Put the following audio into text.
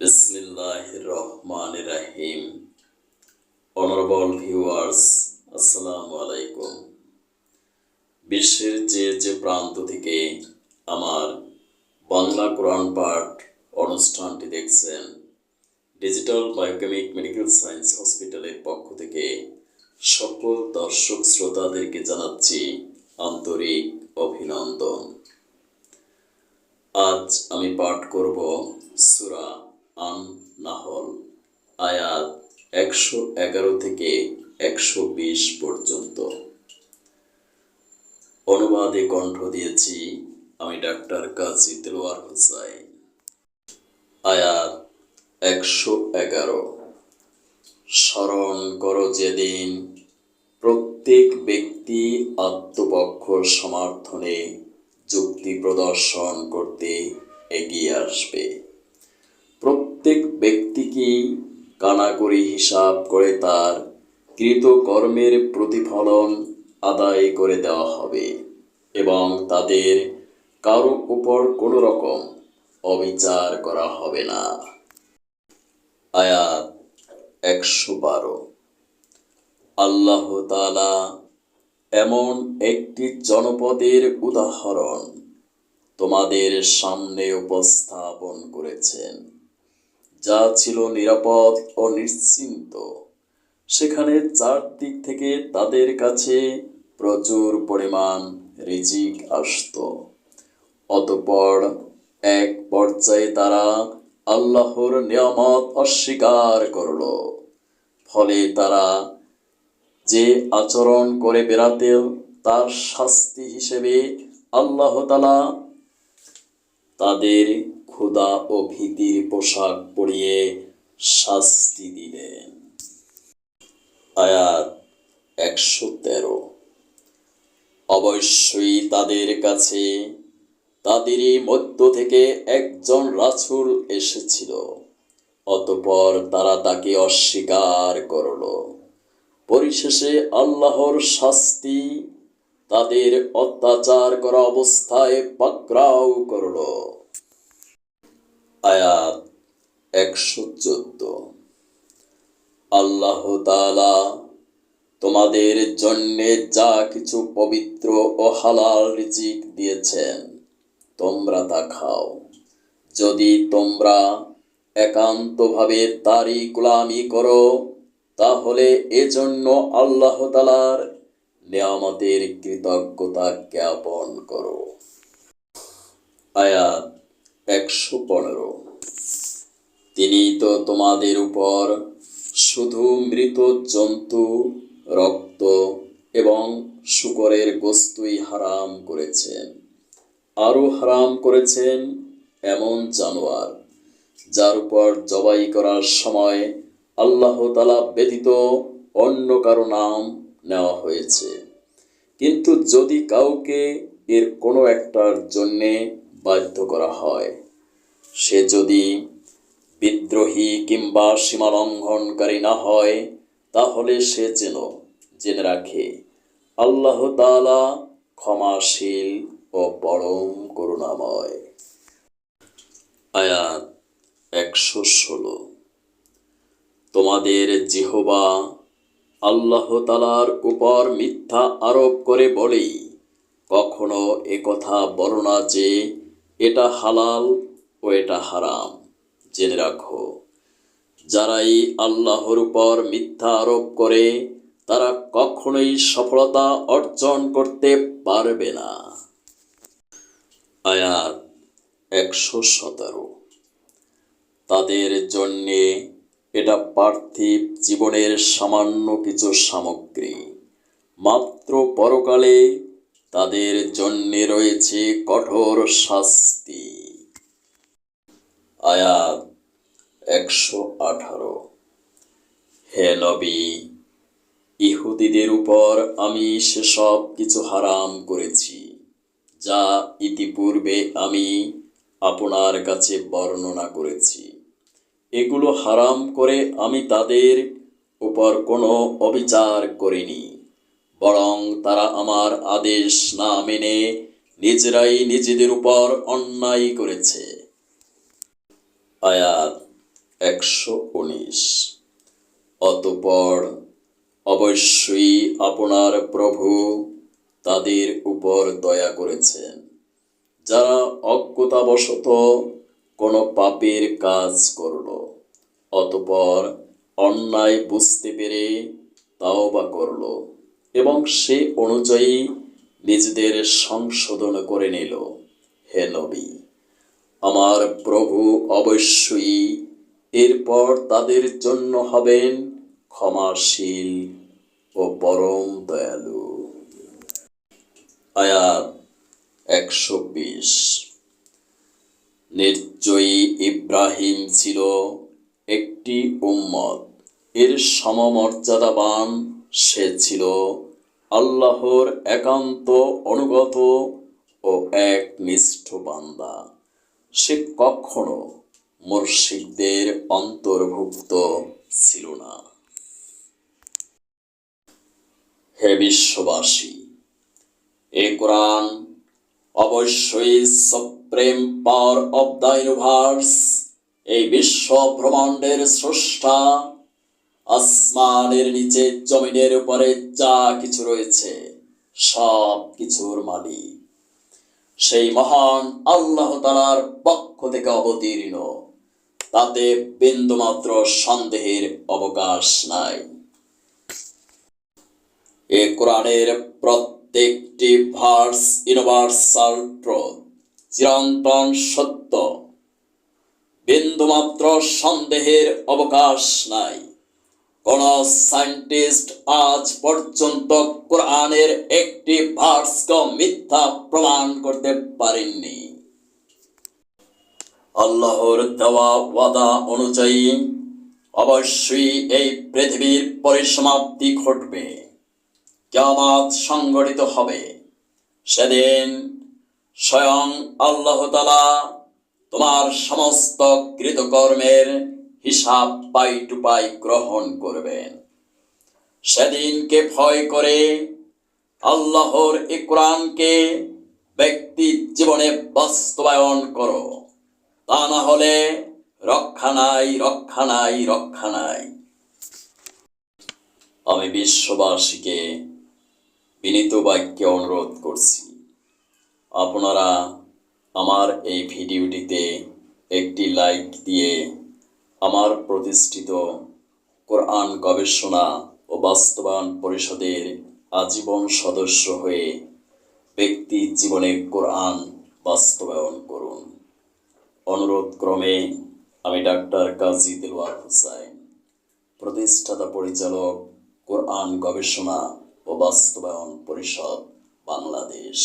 বিসমিল্লাহ রহমান রাহিম honourable viewers আসসালামু আলাইকুম বিশ্বের যে যে প্রান্ত থেকে আমার বাংলা কোরআন পাঠ অনুষ্ঠানটি দেখছেন ডিজিটাল বায়োকেমিক মেডিকেল সায়েন্স হসপিটালের পক্ষ থেকে সকল দর্শক শ্রোতাদেরকে জানাচ্ছি আন্তরিক অভিনন্দন। আজ আমি পাঠ করব সুরা একশো এগারো থেকে একশো বিশ পর্যন্ত। অনুবাদে কণ্ঠ দিয়েছি আমি ডাক্তার কাজী দেলোয়ার হোসাইন। আয়াত একশো এগারো। স্মরণ করো যেদিন প্রত্যেক ব্যক্তি আত্মপক্ষ সমর্থনে যুক্তি প্রদর্শন করতে এগিয়ে আসবে। প্রত্যেক ব্যক্তিকেই কানাকড়ি হিসাব করে তার কৃতকর্মের প্রতিফলন আদায় করে দেওয়া হবে এবং তাদের কারও উপর কোনো রকম অবিচার করা হবে না। আয়াত একশো বারো। আল্লাহ তাআলা এমন একটি জনপদের উদাহরণ তোমাদের সামনে উপস্থাপন করেছেন। যা ছিল নিরাপদ ও নিশ্চিন্ত। সেখানে চারদিক থেকে তাদের কাছে প্রচুর পরিমাণ রিজিক আসত। অতপর এক পর্যায়ে তারা আল্লাহর নিয়ামত অস্বীকার করল। ফলে তারা যে আচরণ করে বেড়াতে তার শাস্তি হিসেবে আল্লাহ তালা তাদের ক্ষুধা ও ভীতির পোশাক পরিয়ে শাস্তি দিলেন। আয়াত একশো তেরো। অবশ্যই তাদের কাছে, তাদেরই মধ্য থেকে একজন রাসূল এসেছিল, অতপর তারা তাকে অস্বীকার করল। পরিশেষে আল্লাহর শাস্তি তাদের অত্যাচার করা অবস্থায় পাকড়াও করল। আয়াত একশো চোদ্দ। আল্লাহ তাআলা তোমাদের জন্যে যা কিছু পবিত্র ও হালাল রিজিক দিয়েছেন, তোমরা তা খাও। যদি তোমরা একান্তভাবে তারই গোলামি করো, তাহলে এজন্য আল্লাহ তালার নিয়ামতের কৃতজ্ঞতা জ্ঞাপন করো। আয়াত একশো পনেরো। তিনি তো তোমাদের উপর শুধু মৃত জন্তু, রক্ত এবং শুকরের গোস্তুই হারাম করেছেন। আরও হারাম করেছেন এমন জানোয়ার, যার উপর জবাই করার সময় আল্লাহ তালা ব্যতীত অন্য কারও নাম নেওয়া হয়েছে। কিন্তু যদি কাউকে এর কোনো একটার জন্যে বাধ্য করা হয়, সে যদি বিদ্রোহী কিংবা সীমালঙ্ঘনকারী না হয়, তাহলে সে যেন জেনে রাখে। আল্লাহ তালা ক্ষমাশীল ও পরম করুণাময়। আয়াত একশো ষোলো। তোমাদের জিহবা আল্লাহ তালার উপর মিথ্যা আরোপ করে বলেই কখনো এ কথা বলো না যে এটা হালাল ও এটা হারাম। জেনে রাখো, যারাই আল্লাহর উপর মিথ্যা আরোপ করে, তারা কখনোই সফলতা অর্জন করতে পারবে না। আয়াত একশো সতেরো। তাদের জন্যে এটা পার্থিব জীবনের সামান্য কিছু সামগ্রী। মাত্র পরকালে তাদের জন্যে রয়েছে কঠোর শাস্তি। আয়াত একশো আঠারো। হে নবী, ইহুদিদের উপর আমি সেসব কিছু হারাম করেছি, যা ইতিপূর্বে আমি আপনার কাছে বর্ণনা করেছি। এগুলো হারাম করে আমি তাদের উপর কোনো অবিচার করিনি, বরং তারা আমার আদেশ না মেনে নিজেরাই নিজেদের উপর অন্যায় করেছে। আয়াত একশো উনিশ। অতপর অবশ্যই আপনার প্রভু তাদের উপর দয়া করেছেন। যারা অজ্ঞতাবশত কোনো পাপের কাজ করল, অতপর অন্যায় বুঝতে পেরে তাও বা করল এবং সে অনুযায়ী নিজেদের সংশোধন করে নিল। হে নবী! আমার প্রভু অবশ্যই এরপর তাদের জন্য হবেন ক্ষমাশীল ও পরম দয়ালু। আয়াত একশো বিশ। নিশ্চয়ই ইব্রাহিম ছিল একটি উম্মত। এর সমমর্যাদাবান সে ছিল আল্লাহর একান্ত অনুগত ও এক নিষ্ঠ বান্দা। সে কখনো মুর্শিদদের অন্তর্ভুক্ত ছিল না। হে বিশ্ববাসী, এ কোরআন অবশ্যই supreme power of the universe. এই বিশ্ব ব্রহ্মাণ্ডের স্রষ্টা আসমানের নিচে জমিনের উপরে যা কিছু রয়েছে সব কিছুর মালিক। সেই মহান আল্লাহ তালার পক্ষ থেকে অবতীর্ণ। তাতে বিন্দুমাত্র সন্দেহের অবকাশ নাই। এ কোরআনের প্রত্যেকটি ভার্স ইউনিভার্সাল চিরন্তন সত্য। বিন্দুমাত্র সন্দেহের অবকাশ নাই। কোন সায়েন্টিস্ট আজ পর্যন্ত কোরআনের একটি ভার্সকে মিথ্যা প্রমাণ করতে পারেননি আল্লাহর দেওয়া ওয়াদা অনুযায়ী অবশ্যই এই পৃথিবীর পরিসমাপ্তি ঘটবে। কেয়ামত সংগঠিত হবে। সেদিন স্বয়ং আল্লাহ তালা তোমার সমস্ত কৃতকর্মের হিসাব পাই টু পাই গ্রহণ করবেন। সেদিনকে ভয় করে আল্লাহর এ কোরআনকে ব্যক্তি জীবনে বাস্তবায়ন করো। তা না হলে রক্ষা নাই রক্ষা নাই রক্ষা নাই। আমি বিশ্ববাসীকে বিনীত বাক্যে অনুরোধ করছি, আপনারা আমার এই ভিডিওটিতে একটি লাইক দিয়ে আমার প্রতিষ্ঠিত কোরআন গবেষণা ও বাস্তবায়ন পরিষদের আজীবন সদস্য হয়ে ব্যক্তি জীবনে কোরআন বাস্তবায়ন করুন। অনুরোধ ক্রমে আমি ডাক্তার কাজী দেলোয়ার হুসাইন, প্রতিষ্ঠাতা পরিচালক, কোরআন গবেষণা ও বাস্তবায়ন পরিষদ, বাংলাদেশ।